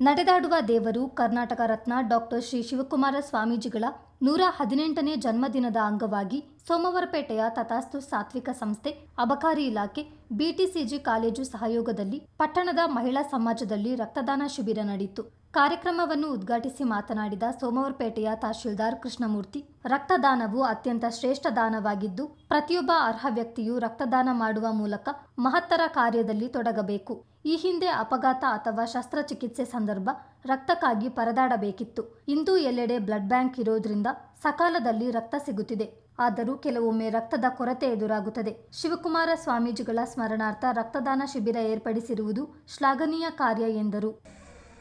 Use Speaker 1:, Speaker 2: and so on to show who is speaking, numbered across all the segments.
Speaker 1: ನಡೆದಾಡುವ ದೇವರು ಕರ್ನಾಟಕ ರತ್ನ ಡಾಕ್ಟರ್ ಶ್ರೀ ಶಿವಕುಮಾರ ಸ್ವಾಮೀಜಿಗಳ ನೂರ ಹದಿನೆಂಟನೇ ಜನ್ಮದಿನದ ಅಂಗವಾಗಿ ಸೋಮವಾರಪೇಟೆಯ ತಥಾಸ್ತು ಸಾತ್ವಿಕ ಸಂಸ್ಥೆ, ಅಬಕಾರಿ ಇಲಾಖೆ ಬಿಟಿಸಿಜಿ ಕಾಲೇಜು ಸಹಯೋಗದಲ್ಲಿ ಪಟ್ಟಣದ ಮಹಿಳಾ ಸಮಾಜದಲ್ಲಿ ರಕ್ತದಾನ ಶಿಬಿರ ನಡೆಯಿತು. ಕಾರ್ಯಕ್ರಮವನ್ನು ಉದ್ಘಾಟಿಸಿ ಮಾತನಾಡಿದ ಸೋಮವಾರಪೇಟೆಯ ತಹಶೀಲ್ದಾರ್ ಕೃಷ್ಣಮೂರ್ತಿ, ರಕ್ತದಾನವು ಅತ್ಯಂತ ಶ್ರೇಷ್ಠ ದಾನವಾಗಿದ್ದು, ಪ್ರತಿಯೊಬ್ಬ ಅರ್ಹ ವ್ಯಕ್ತಿಯು ರಕ್ತದಾನ ಮಾಡುವ ಮೂಲಕ ಮಹತ್ತರ ಕಾರ್ಯದಲ್ಲಿ ತೊಡಗಬೇಕು. ಈ ಹಿಂದೆ ಅಪಘಾತ ಅಥವಾ ಶಸ್ತ್ರಚಿಕಿತ್ಸೆ ಸಂದರ್ಭ ರಕ್ತಕ್ಕಾಗಿ ಪರದಾಡಬೇಕಿತ್ತು. ಇಂದು ಎಲ್ಲೆಡೆ ಬ್ಲಡ್ ಬ್ಯಾಂಕ್ ಇರೋದ್ರಿಂದ ಸಕಾಲದಲ್ಲಿ ರಕ್ತ ಸಿಗುತ್ತಿದೆ. ಆದರೂ ಕೆಲವೊಮ್ಮೆ ರಕ್ತದ ಕೊರತೆ ಎದುರಾಗುತ್ತದೆ. ಶಿವಕುಮಾರ ಸ್ವಾಮೀಜಿಗಳ ಸ್ಮರಣಾರ್ಥ ರಕ್ತದಾನ ಶಿಬಿರ ಏರ್ಪಡಿಸಿರುವುದು ಶ್ಲಾಘನೀಯ ಕಾರ್ಯ ಎಂದರು.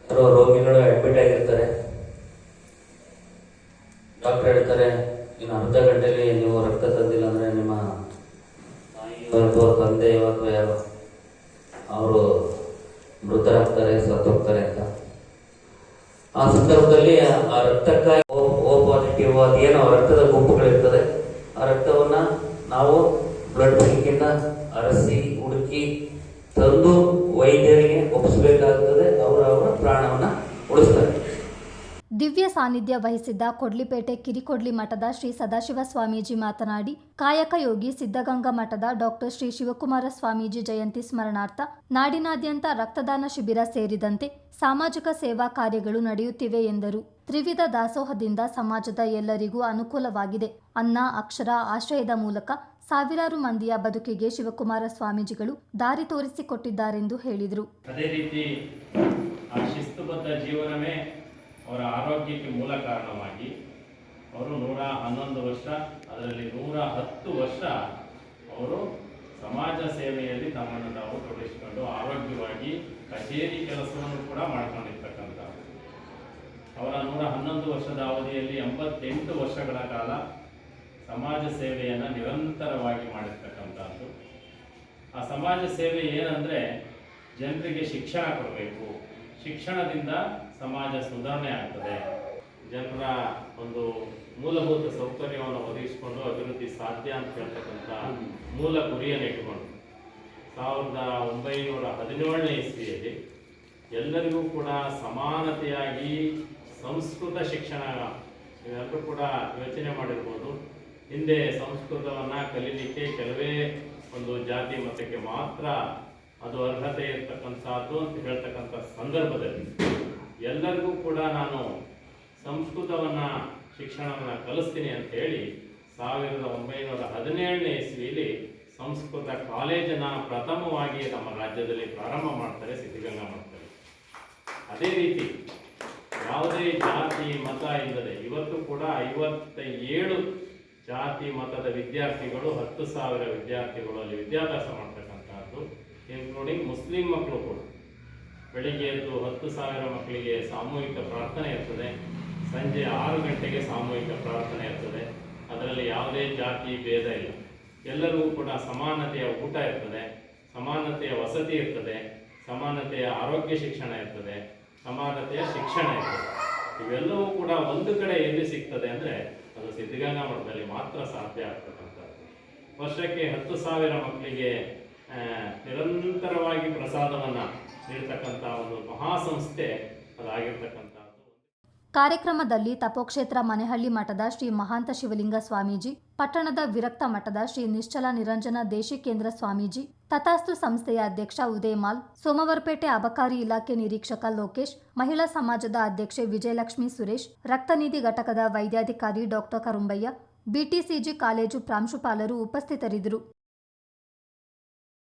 Speaker 2: ಯಾರೋ ರೋಗಿಗಳು ಅಡ್ಮಿಟ್ ಆಗಿರ್ತಾರೆ. ಡಾಕ್ಟರ್ ಹೇಳ್ತಾರೆ, ಇನ್ನು ಅರ್ಧ ಗಂಟೆಯಲ್ಲಿ ನೀವು ರಕ್ತ ತಂದಿಲ್ಲ ಅಂದರೆ ನಿಮ್ಮ ತಾಯಿ ಅಥವಾ ತಂದೆ ಅಥವಾ ಯಾರು ಅವರು ಮೃತರಾಗ್ತಾರೆ, ಸತ್ತೋಗ್ತಾರೆ ಅಂತ. ಆ ಸಂದರ್ಭದಲ್ಲಿ ಆ ರಕ್ತಕ್ಕಾಗಿ ಓ ಪಾಸಿಟಿವ್ ಅದೇನೋ ರಕ್ತದ ಗುಂಪುಗಳಿರ್ತದೆ. ಆ ರಕ್ತವನ್ನ ನಾವು ಬ್ಲಡ್ ಬ್ಯಾಂಕಿಂದ ಅರಸಿ, ಹುಡುಕಿ ತಂದು ವೈದ್ಯರಿಗೆ ಒಪ್ಪಿಸಬೇಕಾಗ್ತದೆ, ಅವರು ಅವರ ಪ್ರಾಣವನ್ನ ಉಳಿಸ್ತಾರೆ.
Speaker 1: ದಿವ್ಯ ಸಾನ್ನಿಧ್ಯ ವಹಿಸಿದ್ದ ಕೊಡ್ಲಿಪೇಟೆ ಕಿರಿಕೊಡ್ಲಿ ಮಠದ ಶ್ರೀ ಸದಾಶಿವ ಸ್ವಾಮೀಜಿ ಮಾತನಾಡಿ, ಕಾಯಕ ಯೋಗಿ ಸಿದ್ಧಗಂಗಾ ಮಠದ ಡಾಕ್ಟರ್ ಶ್ರೀ ಶಿವಕುಮಾರ ಸ್ವಾಮೀಜಿ ಜಯಂತಿ ಸ್ಮರಣಾರ್ಥ ನಾಡಿನಾದ್ಯಂತ ರಕ್ತದಾನ ಶಿಬಿರ ಸೇರಿದಂತೆ ಸಾಮಾಜಿಕ ಸೇವಾ ಕಾರ್ಯಗಳು ನಡೆಯುತ್ತಿವೆ ಎಂದರು. ತ್ರಿವಿಧ ದಾಸೋಹದಿಂದ ಸಮಾಜದ ಎಲ್ಲರಿಗೂ ಅನುಕೂಲವಾಗಿದೆ. ಅನ್ನ, ಅಕ್ಷರ, ಆಶ್ರಯದ ಮೂಲಕ ಸಾವಿರಾರು ಮಂದಿಯ ಬದುಕಿಗೆ ಶಿವಕುಮಾರ ಸ್ವಾಮೀಜಿಗಳು ದಾರಿ ತೋರಿಸಿಕೊಟ್ಟಿದ್ದಾರೆಂದು ಹೇಳಿದರು.
Speaker 3: ಅದೇ ರೀತಿ ಆ ಶಿಸ್ತುಬದ್ಧ ಜೀವನವೇ ಅವರ ಆರೋಗ್ಯಕ್ಕೆ ಮೂಲ ಕಾರಣವಾಗಿ ಅವರು ನೂರ ಹನ್ನೊಂದು ವರ್ಷ, ಅದರಲ್ಲಿ ನೂರ ಹತ್ತು ವರ್ಷ ಅವರು ಸಮಾಜ ಸೇವೆಯಲ್ಲಿ ತಮ್ಮನ್ನು ತಾವು ತೊಡಗಿಸಿಕೊಂಡು ಆರೋಗ್ಯವಾಗಿ ಕಚೇರಿ ಕೆಲಸವನ್ನು ಕೂಡ ಮಾಡಿಕೊಂಡಿರ್ತಕ್ಕಂಥ ಅವರ ನೂರ ಹನ್ನೊಂದು ವರ್ಷದ ಅವಧಿಯಲ್ಲಿ ಎಂಬತ್ತೆಂಟು ವರ್ಷಗಳ ಕಾಲ ಸಮಾಜ ಸೇವೆಯನ್ನು ನಿರಂತರವಾಗಿ ಮಾಡಿರ್ತಕ್ಕಂಥದ್ದು. ಆ ಸಮಾಜ ಸೇವೆ ಏನಂದರೆ ಜನರಿಗೆ ಶಿಕ್ಷಣ ಕೊಡಬೇಕು. ಶಿಕ್ಷಣದಿಂದ ಸಮಾಜ ಸುಧಾರಣೆ ಆಗ್ತದೆ. ಜನರ ಒಂದು ಮೂಲಭೂತ ಸೌಕರ್ಯವನ್ನು ಒದಗಿಸಿಕೊಂಡು ಅಭಿವೃದ್ಧಿ ಸಾಧ್ಯ ಅಂತ ಹೇಳ್ತಕ್ಕಂಥ ಮೂಲ ಗುರಿಯನ್ನು ಇಟ್ಕೊಂಡು ಸಾವಿರದ ಒಂಬೈನೂರ ಹದಿನೇಳನೇ ಇಸ್ವಿಯಲ್ಲಿ ಎಲ್ಲರಿಗೂ ಕೂಡ ಸಮಾನತೆಯಾಗಿ ಸಂಸ್ಕೃತ ಶಿಕ್ಷಣ ಇವೆಲ್ಲರೂ ಕೂಡ ಯೋಚನೆ ಮಾಡಿರ್ಬೋದು. ಹಿಂದೆ ಸಂಸ್ಕೃತವನ್ನು ಕಲೀಲಿಕ್ಕೆ ಕೆಲವೇ ಒಂದು ಜಾತಿ ಮತಕ್ಕೆ ಮಾತ್ರ ಅದು ಅರ್ಹತೆ ಇರ್ತಕ್ಕಂಥದ್ದು ಅಂತ ಹೇಳ್ತಕ್ಕಂಥ ಸಂದರ್ಭದಲ್ಲಿ ಎಲ್ಲರಿಗೂ ಕೂಡ ನಾನು ಸಂಸ್ಕೃತವನ್ನು, ಶಿಕ್ಷಣವನ್ನು ಕಲಿಸ್ತೀನಿ ಅಂತ ಹೇಳಿ ಸಾವಿರದ ಒಂಬೈನೂರ ಹದಿನೇಳನೇ ಇಸ್ವಿಯಲ್ಲಿ ಸಂಸ್ಕೃತ ಕಾಲೇಜನ್ನು ಪ್ರಥಮವಾಗಿ ನಮ್ಮ ರಾಜ್ಯದಲ್ಲಿ ಪ್ರಾರಂಭ ಮಾಡ್ತಾರೆ, ಸಿದ್ಧಗಂಗಾ ಮಾಡ್ತಾರೆ. ಅದೇ ರೀತಿ ಯಾವುದೇ ಜಾತಿ, ಮತ ಇಲ್ಲದೆ ಇವತ್ತು ಕೂಡ ಐವತ್ತ ಏಳು ಜಾತಿ ಮತದ ವಿದ್ಯಾರ್ಥಿಗಳು ಹತ್ತು ಸಾವಿರ ವಿದ್ಯಾರ್ಥಿಗಳು ಅಲ್ಲಿ ವಿದ್ಯಾಭ್ಯಾಸ ಮಾಡ್ತಕ್ಕಂಥದ್ದು ಇನ್ಕ್ಲೂಡಿಂಗ್ ಮುಸ್ಲಿಂ ಮಕ್ಕಳು ಕೂಡ. ಬೆಳಿಗ್ಗೆ ಎದ್ದು ಹತ್ತು ಸಾವಿರ ಮಕ್ಕಳಿಗೆ ಸಾಮೂಹಿಕ ಪ್ರಾರ್ಥನೆ ಇರ್ತದೆ, ಸಂಜೆ ಆರು ಗಂಟೆಗೆ ಸಾಮೂಹಿಕ ಪ್ರಾರ್ಥನೆ ಇರ್ತದೆ, ಅದರಲ್ಲಿ ಯಾವುದೇ ಜಾತಿ ಭೇದ ಇಲ್ಲ. ಎಲ್ಲರಿಗೂ ಕೂಡ ಸಮಾನತೆಯ ಊಟ ಇರ್ತದೆ, ಸಮಾನತೆಯ ವಸತಿ ಇರ್ತದೆ, ಸಮಾನತೆಯ ಆರೋಗ್ಯ ಶಿಕ್ಷಣ ಇರ್ತದೆ, ಸಮಾನತೆಯ ಶಿಕ್ಷಣ ಇರ್ತದೆ. ಇವೆಲ್ಲವೂ ಕೂಡ ಒಂದು ಕಡೆ ಎಲ್ಲಿ ಸಿಗ್ತದೆ ಅಂದರೆ ಅದು ಸಿದ್ಧಗಂಗಾ ಮಠದಲ್ಲಿ ಮಾತ್ರ ಸಾಧ್ಯ ಆಗ್ತಕ್ಕಂಥದ್ದು. ವರ್ಷಕ್ಕೆ ಹತ್ತು ಸಾವಿರ ಮಕ್ಕಳಿಗೆ ನಿರಂತರವಾಗಿ ಪ್ರಸಾದವನ್ನು ನೀಡ್ತಕ್ಕಂಥ ಒಂದು ಮಹಾಸಂಸ್ಥೆ ಅದಾಗಿರ್ತಕ್ಕಂಥದ್ದು.
Speaker 1: ಕಾರ್ಯಕ್ರಮದಲ್ಲಿ ತಪೋಕ್ಷೇತ್ರ ಮನೆಹಳ್ಳಿ ಮಠದ ಶ್ರೀ ಮಹಾಂತ ಶಿವಲಿಂಗ ಸ್ವಾಮೀಜಿ, ಪಟ್ಟಣದ ವಿರಕ್ತ ಮಠದ ಶ್ರೀ ನಿಶ್ಚಲ ನಿರಂಜನ ದೇಶಿಕೇಂದ್ರ ಸ್ವಾಮೀಜಿ, ತಥಾಸ್ತು ಸಂಸ್ಥೆಯ ಅಧ್ಯಕ್ಷ ಉದಯಮಾಲ್, ಸೋಮವಾರಪೇಟೆ ಅಬಕಾರಿ ಇಲಾಖೆ ನಿರೀಕ್ಷಕ ಲೋಕೇಶ್, ಮಹಿಳಾ ಸಮಾಜದ ಅಧ್ಯಕ್ಷೆ ವಿಜಯಲಕ್ಷ್ಮಿ ಸುರೇಶ್ ರಕ್ತನಿಧಿ ಘಟಕದ ವೈದ್ಯಾಧಿಕಾರಿ ಡಾಕ್ಟರ್ ಕರುಂಬಯ್ಯ, ಬಿಟಿಸಿಜಿ ಕಾಲೇಜು ಪ್ರಾಂಶುಪಾಲರು ಉಪಸ್ಥಿತರಿದ್ದರು.